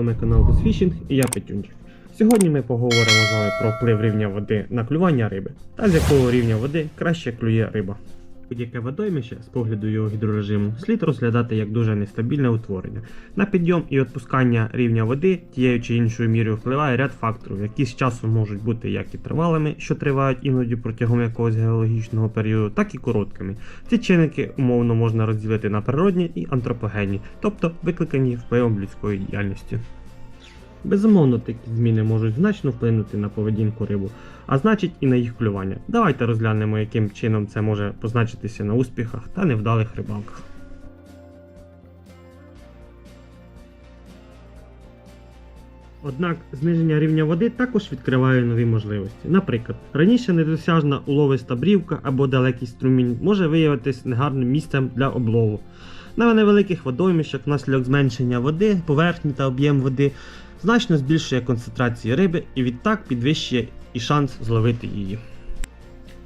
Вами канал Busfishing і я Петюнчик. Сьогодні ми поговоримо з вами про вплив рівня води на клювання риби та з якого рівня води краще клює риба. Будь-яке водоймище з погляду його гідрорежиму слід розглядати як дуже нестабільне утворення. На підйом і відпускання рівня води тією чи іншою мірою впливає ряд факторів, які з часом можуть бути як і тривалими, що тривають іноді протягом якогось геологічного періоду, так і короткими. Ці чинники умовно можна розділити на природні і антропогенні, тобто викликані впливом людської діяльності. Безумовно, такі зміни можуть значно вплинути на поведінку рибу, а значить і на їх клювання. Давайте розглянемо, яким чином це може позначитися на успіхах та невдалих рибалках. Однак зниження рівня води також відкриває нові можливості. Наприклад, раніше недосяжна уловиста брівка або далекий струмінь може виявитись негарним місцем для облову. На невеликих водоймищах внаслідок зменшення води, поверхні та об'єм води значно збільшує концентрацію риби і відтак підвищує і шанс зловити її.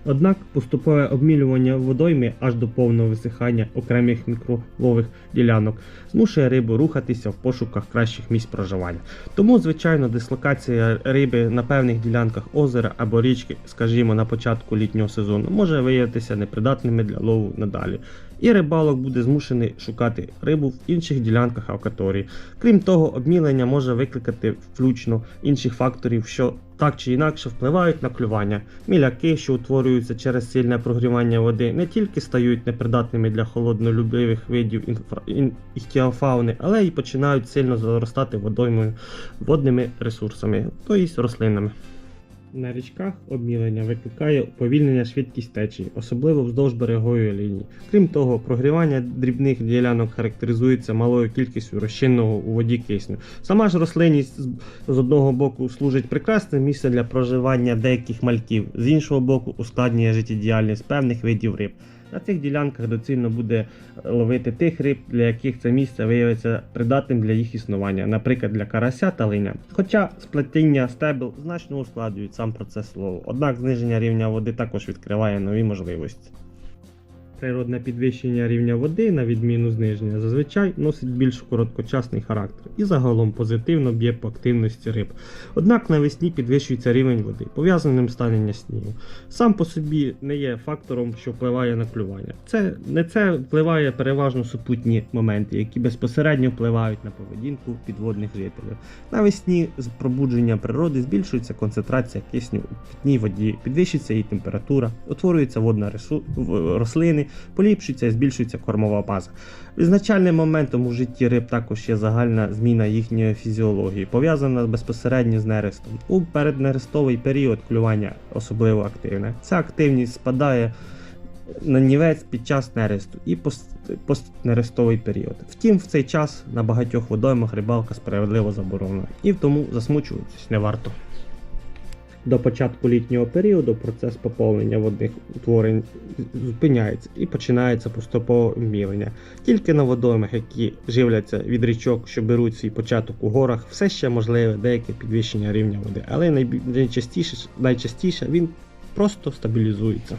Однак поступове обмілювання водойми аж до повного висихання окремих мікровових ділянок змушує рибу рухатися в пошуках кращих місць проживання. Тому, звичайно, дислокація риби на певних ділянках озера або річки, скажімо, на початку літнього сезону, може виявитися непридатними для лову надалі. І рибалок буде змушений шукати рибу в інших ділянках акваторії. Крім того, обмілення може викликати включно інших факторів, що так чи інакше впливають на клювання. Міляки, що утворюються через сильне прогрівання води, не тільки стають непридатними для холоднолюбивих видів інфра... ін... іхтіофауни, але й починають сильно заростати водоймою водними ресурсами, тобто рослинами. На річках обмілення викликає уповільнення швидкість течії, особливо вздовж берегової лінії. Крім того, прогрівання дрібних ділянок характеризується малою кількістю розчинного у воді кисню. Сама ж рослинність з- одного боку служить прекрасним місцем для проживання деяких мальків, з іншого боку, ускладнює життєдіяльність певних видів риб. На цих ділянках доцільно буде ловити тих риб, для яких це місце виявиться придатним для їх існування, наприклад, для карася та линя. Хоча сплетіння стебел значно ускладнюють сам процес лову, однак зниження рівня води також відкриває нові можливості. Природне підвищення рівня води, на відміну зниження, зазвичай носить більш короткочасний характер і загалом позитивно б'є по активності риб. Однак навесні підвищується рівень води, пов'язаним з танення снігу. Сам по собі не є фактором, що впливає на клювання. Це не це впливає переважно супутні моменти, які безпосередньо впливають на поведінку підводних жителів. Навесні з пробудження природи збільшується концентрація кисню у питній воді, підвищується її температура, утворюється водна ресу... рослини, поліпшується і збільшується кормова база. Визначальним моментом у житті риб також є загальна зміна їхньої фізіології, пов'язана безпосередньо з нерестом. У переднерестовий період клювання особливо активне. Ця активність спадає на нівець під час нересту і постнерестовий період. Втім, в цей час на багатьох водоймах рибалка справедливо заборонена, і тому засмучуватись не варто. До початку літнього періоду процес поповнення водних утворень зупиняється і починається поступове мілення. Тільки на водоймах, які живляться від річок, що беруть свій початок у горах, все ще можливе деяке підвищення рівня води, але найчастіше, найчастіше він просто стабілізується.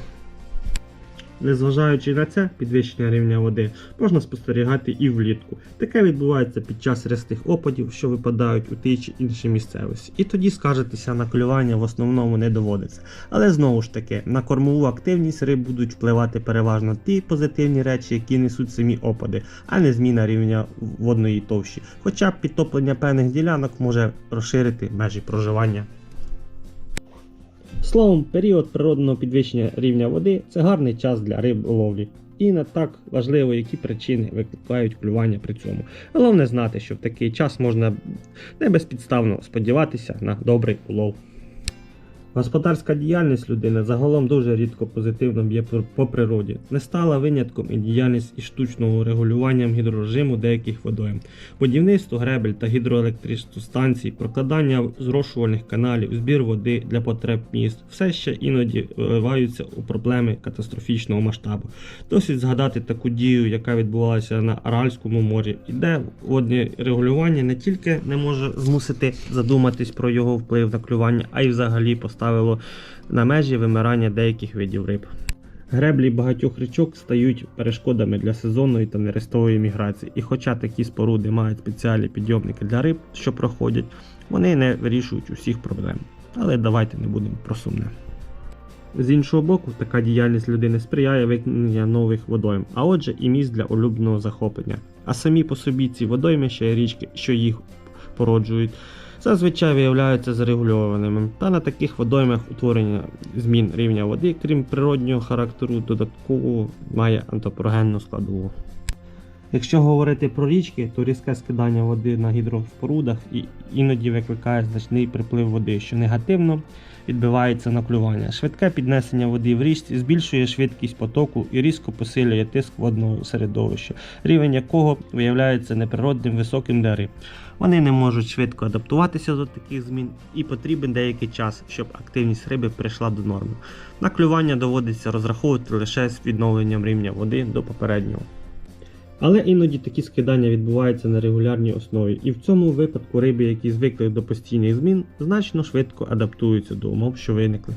Незважаючи на це підвищення рівня води, можна спостерігати і влітку. Таке відбувається під час рястих опадів, що випадають у тій чи іншій місцевості. І тоді скаржитися на клювання в основному не доводиться. Але знову ж таки, на кормову активність риб будуть впливати переважно ті позитивні речі, які несуть самі опади, а не зміна рівня водної товщі. Хоча підтоплення певних ділянок може розширити межі проживання. Словом, період природного підвищення рівня води це гарний час для риболовлі. І не так важливо, які причини викликають клювання при цьому. Головне знати, що в такий час можна небезпідставно сподіватися на добрий улов. Господарська діяльність людини загалом дуже рідко позитивно б'є по- природі. Не стала винятком і діяльність із штучного регулюванням гідрорежиму деяких водойм. Будівництво гребель та гідроелектричних станцій, прокладання зрошувальних каналів, збір води для потреб міст все ще іноді виливаються у проблеми катастрофічного масштабу. Досить згадати таку дію, яка відбувалася на Аральському морі, і де водне регулювання не тільки не може змусити задуматись про його вплив на клювання, а й взагалі поставило на межі вимирання деяких видів риб. Греблі багатьох річок стають перешкодами для сезонної та нерестової міграції, і хоча такі споруди мають спеціальні підйомники для риб, що проходять, вони не вирішують усіх проблем. Але давайте не будемо про сумне. З іншого боку, така діяльність людини сприяє виникнення нових водойм, а отже і місць для улюбленого захоплення. А самі по собі ці водоймища і річки, що їх породжують, зазвичай виявляються зарегульованими. Та на таких водоймах утворення змін рівня води, крім природнього характеру, додатково має антропогенну складову. Якщо говорити про річки, то різке скидання води на гідроспорудах і іноді викликає значний приплив води, що негативно відбивається на клювання. Швидке піднесення води в річці збільшує швидкість потоку і різко посилює тиск водного середовища, рівень якого виявляється неприродним високим для риб. Вони не можуть швидко адаптуватися до таких змін і потрібен деякий час, щоб активність риби прийшла до норми. На клювання доводиться розраховувати лише з відновленням рівня води до попереднього. Але іноді такі скидання відбуваються на регулярній основі, і в цьому випадку риби, які звикли до постійних змін, значно швидко адаптуються до умов, що виникли.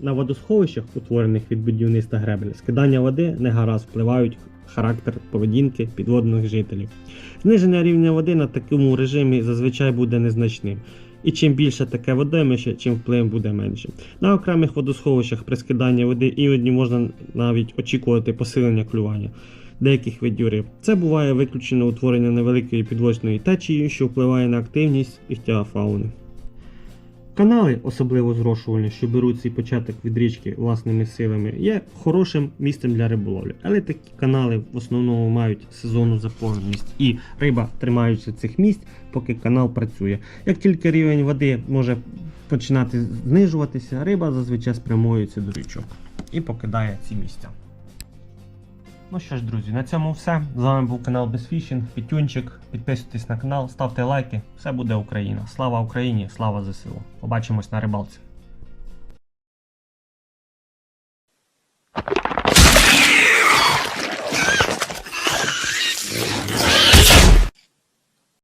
На водосховищах, утворених від будівництва гребель, скидання води не гаразд впливають характер поведінки підводних жителів. Зниження рівня води на такому режимі зазвичай буде незначним. І чим більше таке водоймище, чим вплив буде менше. На окремих водосховищах при скиданні води іноді можна навіть очікувати посилення клювання деяких видів риб. Це буває виключено утворення невеликої підводної течії, що впливає на активність іхтіофауни. Канали, особливо зрошувальні, що беруть свій початок від річки власними силами, є хорошим місцем для риболовлі. Але такі канали в основному мають сезонну заповненість, і риба тримається цих місць, поки канал працює. Як тільки рівень води може починати знижуватися, риба зазвичай спрямується до річок і покидає ці місця. Ну що ж, друзі, на цьому все. З вами був канал Безфішінг, Пітюнчик. Підписуйтесь на канал, ставте лайки. Все буде Україна. Слава Україні, слава ЗСУ. Побачимось на рибалці.